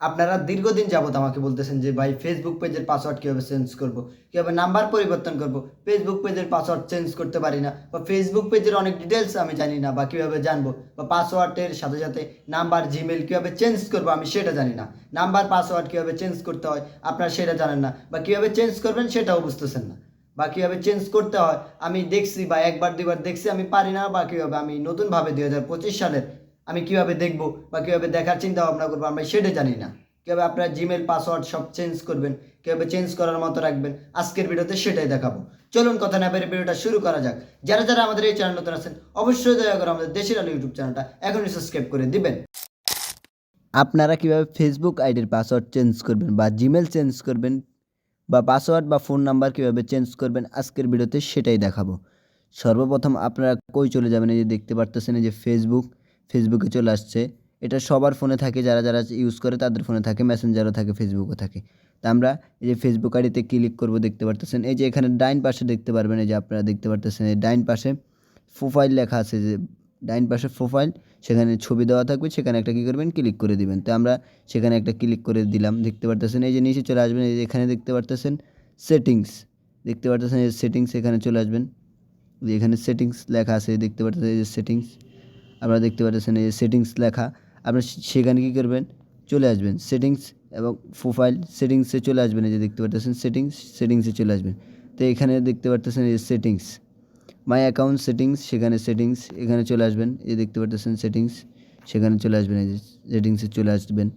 আপনারা দীর্ঘদিন যাবত আমাকে বলতেছেন যে, ভাই ফেসবুক পেজের পাসওয়ার্ড কীভাবে চেঞ্জ করব? কীভাবে নাম্বার পরিবর্তন করব? ফেসবুক পেজের পাসওয়ার্ড চেঞ্জ করতে পারি না বা ফেসবুক পেজের অনেক ডিটেলস আমি জানি না বা কীভাবে জানব বা পাসওয়ার্ডের সাথে সাথে নাম্বার জিমেল কীভাবে চেঞ্জ করব আমি সেটা জানি না। নাম্বার পাসওয়ার্ড কীভাবে চেঞ্জ করতে হয় আপনারা সেটা জানেন না বা কীভাবে চেঞ্জ করবেন সেটাও বুঝতেছেন না। বা কীভাবে চেঞ্জ করতে হয় আমি দেখছি বা একবার, দুইবার দেখছি আমি পারি না বা কীভাবে আমি নতুনভাবে দুই হাজার পঁচিশ সালের আমি কীভাবে দেখব বা কীভাবে দেখার চিন্তা ভাবনা করব আমরা সেটা জানি না। কীভাবে আপনার জিমেল পাসওয়ার্ড সব চেঞ্জ করবেন, কীভাবে চেঞ্জ করার মতো রাখবেন, আজকের ভিডিওতে সেটাই দেখাবো। চলুন কথা না বেরিয়ে ভিডিওটা শুরু করা যাক। যারা যারা আমাদের এই চ্যানেল নতুন আছেন, অবশ্যই দয়া করে আমাদের দেশের আলো ইউটিউব চ্যানেলটা এখনই সাবস্ক্রাইব করে দিবেন। আপনারা কীভাবে ফেসবুক আইডির পাসওয়ার্ড চেঞ্জ করবেন বা জিমেল চেঞ্জ করবেন বা পাসওয়ার্ড বা ফোন নাম্বার কীভাবে চেঞ্জ করবেন, আজকের ভিডিওতে সেটাই দেখাবো। সর্বপ্রথম আপনারা কই চলে যাবেন এই যে দেখতে পারতেছেন এই যে ফেসবুক ফেসবুকে চলে আসছে। এটা সবার ফোনে থাকে, যারা যারা ইউজ করে তাদের ফোনে থাকে মেসেঞ্জারও থাকে ফেসবুকও থাকে। তা আমরা এই যে ফেসবুক আইডিতে ক্লিক করব, দেখতে পারতেছেন। এই যে এখানে ডাইন পাশে দেখতে পারবেন, এই যে আপনারা দেখতে পারতেছেন, এই ডাইন পাশে প্রোফাইল লেখা আছে যে, ডাইন পাশে প্রোফাইল সেখানে ছবি দেওয়া থাকবে, সেখানে একটা কী করবেন ক্লিক করে দিবেন। তো আমরা সেখানে একটা ক্লিক করে দিলাম, দেখতে পারতেছেন। এই যে নিচে চলে আসবেন, এই যে এখানে দেখতে পারতেছেন সেটিংস দেখতে পারতেছেন, এই সেটিংস এখানে চলে আসবেন। যে এখানে সেটিংস লেখা আছে, দেখতে পারতেছেন, এই যে সেটিংস আপনারা দেখতে পাচ্ছেন এই সেটিংস লেখা। আপনারা সেখানে কী করবেন? চলে আসবেন। সেটিংস এবং প্রোফাইল সেটিংসে চলে আসবেন। এই যে দেখতে পারতেছেন সেটিংস সেটিংসে চলে আসবেন। তো এখানে দেখতে পারতেছেন এই সেটিংস মাই অ্যাকাউন্ট সেটিংস সেখানে সেটিংস এখানে চলে আসবেন। এই দেখতে পারতেছেন সেটিংস সেখানে চলে আসবেন। এই যে সেটিংসে চলে আসবেন।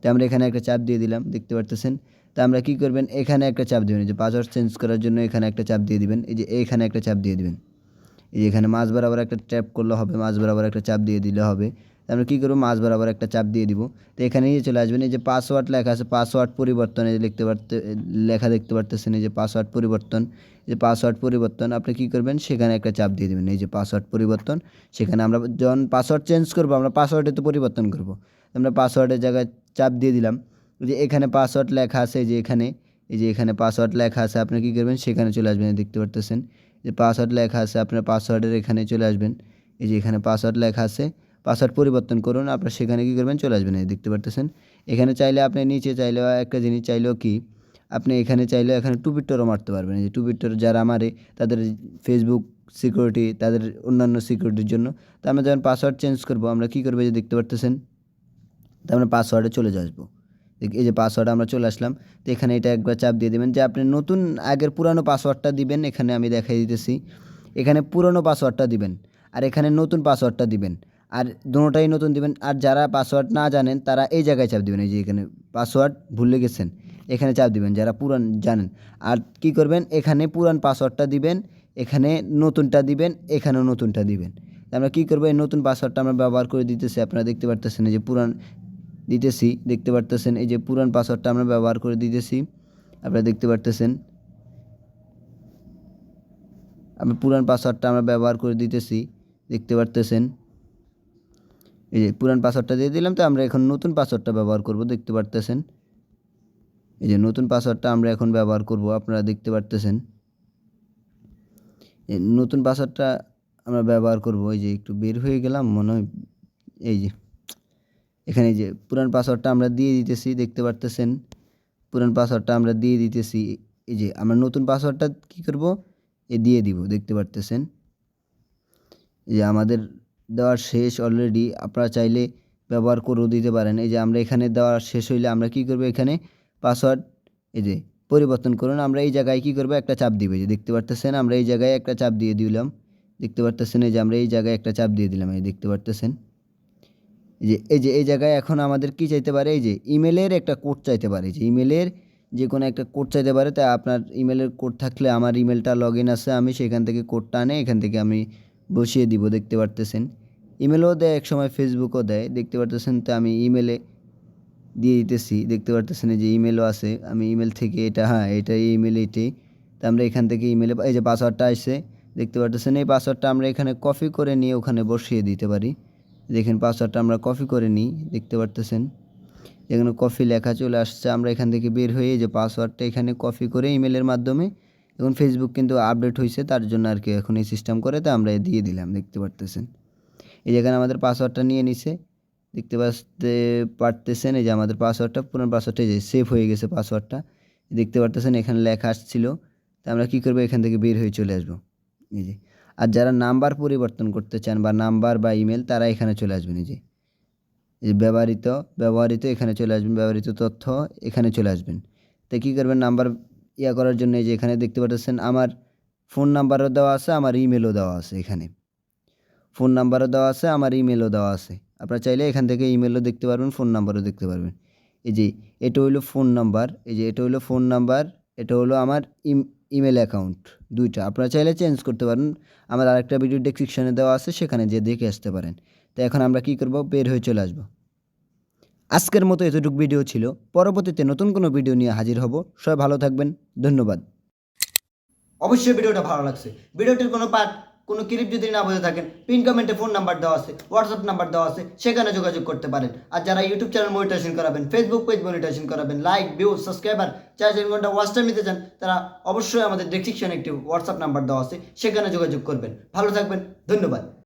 তো আমরা এখানে একটা চাপ দিয়ে দিলাম। দেখতে পারতেছেন তা আমরা কী করবেন? এখানে একটা চাপ দেবেন। এই যে পাসওয়ার্ড চেঞ্জ করার জন্য এখানে একটা চাপ দিয়ে দিবেন। এই যে এখানে একটা চাপ দিয়ে দিবেন। এই যে এখানে মাছ বরাবর একটা ট্যাপ করলে হবে মাছ বরাবর একটা চাপ দিয়ে দিলে হবে আমরা কী করব মাছ বরাবর একটা চাপ দিয়ে দিব তো এখানে নিয়ে চলে আসবেন এই যে পাসওয়ার্ড লেখা আছে পাসওয়ার্ড পরিবর্তন এই লিখতে পারতে লেখা দেখতে পারতেছেন এই যে পাসওয়ার্ড পরিবর্তন এই যে পাসওয়ার্ড পরিবর্তন আপনি কী করবেন সেখানে একটা চাপ দিয়ে দেবেন এই যে পাসওয়ার্ড পরিবর্তন সেখানে আমরা যখন পাসওয়ার্ড চেঞ্জ করব আমরা পাসওয়ার্ডে তো পরিবর্তন করব আমরা পাসওয়ার্ডের জায়গায় চাপ দিয়ে দিলাম যে এখানে পাসওয়ার্ড লেখা আছে যে এখানে এই যে এখানে পাসওয়ার্ড লেখা আছে আপনি কী করবেন সেখানে চলে আসবেন দেখতে পারতেছেন যে পাসওয়ার্ড লেখা আছে, আপনার পাসওয়ার্ডের এখানে চলে আসবেন। এই যে এখানে পাসওয়ার্ড লেখা আছে পাসওয়ার্ড পরিবর্তন করুন, আপনার সেখানে কী করবেন, চলে আসবেন, এই দেখতে পারতেছেন। এখানে চাইলে আপনি নিচে চাইলেও একটা জিনিস চাইলেও কি, আপনি এখানে চাইলেও এখানে টু বিট্টরও মারতে পারবেন। এই যে টু বিট্টর যারা মারে, তাদের ফেসবুক সিকিউরিটি তাদের অন্যান্য সিকিউরিটির জন্য। তো আমরা যখন পাসওয়ার্ড চেঞ্জ করব, আমরা কী করব যে দেখতে পারতেছেন তো আমরা পাসওয়ার্ডে চলে আসব। এই যে পাসওয়ার্ড আমরা চলে আসলাম, তো এখানে এটা একবার চাপ দিয়ে দেবেন যে আপনি নতুন আগের পুরানো পাসওয়ার্ডটা দিবেন, এখানে আমি দেখাই দিতেছি। এখানে পুরনো পাসওয়ার্ডটা দিবেন, আর এখানে নতুন পাসওয়ার্ডটা দিবেন, আর দুটোটাই নতুন দিবেন, আর যারা পাসওয়ার্ড না জানেন তারা এই জায়গায় চাপ দিবেন, এই যে এখানে পাসওয়ার্ড ভুলে গেছেন, এখানে চাপ দিবেন যারা পুরান জানেন। আর কি করবেন? এখানে পুরান পাসওয়ার্ডটা দিবেন, এখানে নতুনটা দিবেন, এখানেও নতুনটা দিবেন। আমরা কী করব? এই নতুন পাসওয়ার্ডটা আমরা ব্যবহার করে দিতেছি, আপনারা দেখতে পারতেছেন যে পুরান দিতেছি। দেখতে পারতেছেন, এই যে পুরান পাসওয়ার্ডটা আমরা ব্যবহার করে দিতেছি। আপনারা দেখতে পারতেছেন। আমরা পুরান পাসওয়ার্ডটা আমরা ব্যবহার করে দিতেছি, দেখতে পারতেছেন। এই যে পুরান পাসওয়ার্ডটা দিয়ে দিলাম তো, আমরা এখন নতুন পাসওয়ার্ডটা ব্যবহার করব, দেখতে পারতেছেন। এই যে নতুন পাসওয়ার্ডটা আমরা এখন ব্যবহার করব, আপনারা দেখতে পারতেছেন। নতুন পাসওয়ার্ডটা আমরা ব্যবহার করব, এই যে একটু বের হয়ে গেলাম, মনে হয় এই যে এখানে যে পুরান পাসওয়ার্ডটা আমরা দিয়ে দিতেছি, দেখতে পারতেছেন? পুরান পাসওয়ার্ডটা আমরা দিয়ে দিতেছি। এই যে আমরা নতুন পাসওয়ার্ডটা কী করব? এ দিয়ে দিব, দেখতে পারতেছেন? এই যে আমাদের দেওয়ার শেষ অলরেডি আপনারা চাইলে ব্যবহার করেও দিতে পারেন। এই যে আমরা এখানে দেওয়ার শেষ হইলে আমরা কী করব এখানে? পাসওয়ার্ড, এই যে পরিবর্তন করুন। আমরা এই জায়গায় কী করব? একটা চাপ দিবে। যে দেখতে পারতেছেন? আমরা এই জায়গায় একটা চাপ দিয়ে দিলাম। দেখতে পারতেছেন? এই যে আমরা এই জায়গায় একটা চাপ দিয়ে দিলাম। এই দেখতে পারতেছেন? যে, এই যে, এই জায়গায় এখন আমাদের কি চাইতে পারে? এই যে ইমেলের একটা কোড চাইতে পারে। যে ইমেলের যে কোনো একটা কোড চাইতে পারে। তা আপনার ইমেলের কোড থাকলে আমার ইমেলটা লগ ইন আছে, আমি সেখান থেকে কোডটা আনে এখান থেকে আমি বসিয়ে দিব, দেখতে পারতেছেন। ইমেলও দেয় এক সময় ফেসবুকও দেয়, দেখতে পারতেছেন। তো আমি ইমেলে দিয়ে দিতেছি, দেখতে পারতেছেন। যে ইমেলও আছে, আমি ইমেল থেকে এটা হ্যাঁ এটা ইমেল এটাই তো আমরা এখান থেকে ইমেলে এই যে পাসওয়ার্ডটা আসছে, দেখতে পারতেছেন। এই পাসওয়ার্ডটা আমরা এখানে কপি করে নিয়ে ওখানে বসিয়ে দিতে পারি। দেখেন পাসওয়ার্ডটা আমরা কপি করে নিই, দেখতে পারতেছেন? এখানে কপি লেখা চলে আসছে, আমরা এখান থেকে বের হয়ে যে পাসওয়ার্ডটা এখানে কপি করে ইমেলের মাধ্যমে এখন ফেসবুক কিন্তু আপডেট হয়েছে তার জন্য আর কি এখন এই সিস্টেম করে, তো আমরা দিয়ে দিলাম, দেখতে পারতেছেন? এই যেখানে আমাদের পাসওয়ার্ডটা নিয়ে নিছে, দেখতে পাচ্তে পারতেছেন? এই যে আমাদের পাসওয়ার্ডটা পুরো পাসওয়ার্ডটা যে সেভ হয়ে গেছে পাসওয়ার্ডটা দেখতে পারতেছেন? এখানে লেখা আসছিল, তা আমরা কী করব? এখান থেকে বের হয়ে চলে আসব। এই যে আর যারা নাম্বার পরিবর্তন করতে চান বা নাম্বার বা ইমেল, তারা এখানে চলে আসবেন। এই যে ব্যবহৃত ব্যবহৃত এখানে চলে আসবেন, ব্যবহৃত তথ্য এখানে চলে আসবেন। তো কী করবেন? নাম্বার ইয়া করার জন্য যে এখানে দেখতে পাচ্ছেন আমার ফোন নাম্বারও দেওয়া আছে, আমার ইমেলও দেওয়া আছে এখানে। ফোন নাম্বারও দেওয়া আছে, আমার ইমেলও দেওয়া আছে। আপনারা চাইলে এখান থেকে ইমেলও দেখতে পারবেন, ফোন নাম্বারও দেখতে পারবেন। এই যে, এটা হইল ফোন নাম্বার, এই যে, এটা হইল ফোন নাম্বার, এটা হলো আমার ইম ইমেল অ্যাকাউন্ট দুইটা। আপনারা চাইলে চেঞ্জ করতে পারেন। আমার আরেকটা ভিডিও ডিসক্রিপশনে দেওয়া আছে, সেখানে যে দেখে আসতে পারেন। তো এখন আমরা কি করব? বের হয়ে চলে আসব। আজকের মতো এতটুকু ভিডিও ছিল। পরবর্তীতে নতুন কোনো ভিডিও নিয়ে হাজির হব। সবাই ভালো থাকবেন। ধন্যবাদ। অবশ্যই ভিডিওটা ভালো লাগছে। ভিডিওটির কোনো পার্ট কোনো ক্লিপ যদি না বুঝে থাকেন, পিন কমেন্টে ফোন নাম্বার দেওয়া আছে হোয়াটসঅ্যাপ নাম্বার দেওয়া আছে, সেখানে যোগাযোগ করতে পারেন। আর যারা ইউটিউব চ্যানেল মনিটেশন করাবেন ফেসবুক পেজ মনিটেশন করাবেন লাইক ভিউ সাবস্ক্রাইবার চার চার ঘণ্টা ওয়াচ টাইম নিতে চান, তারা অবশ্যই আমাদের ডেসক্রিপশনে একটি হোয়াটসঅ্যাপ নাম্বার দেওয়া আছে, সেখানে যোগাযোগ করবেন। ভালো থাকবেন, ধন্যবাদ।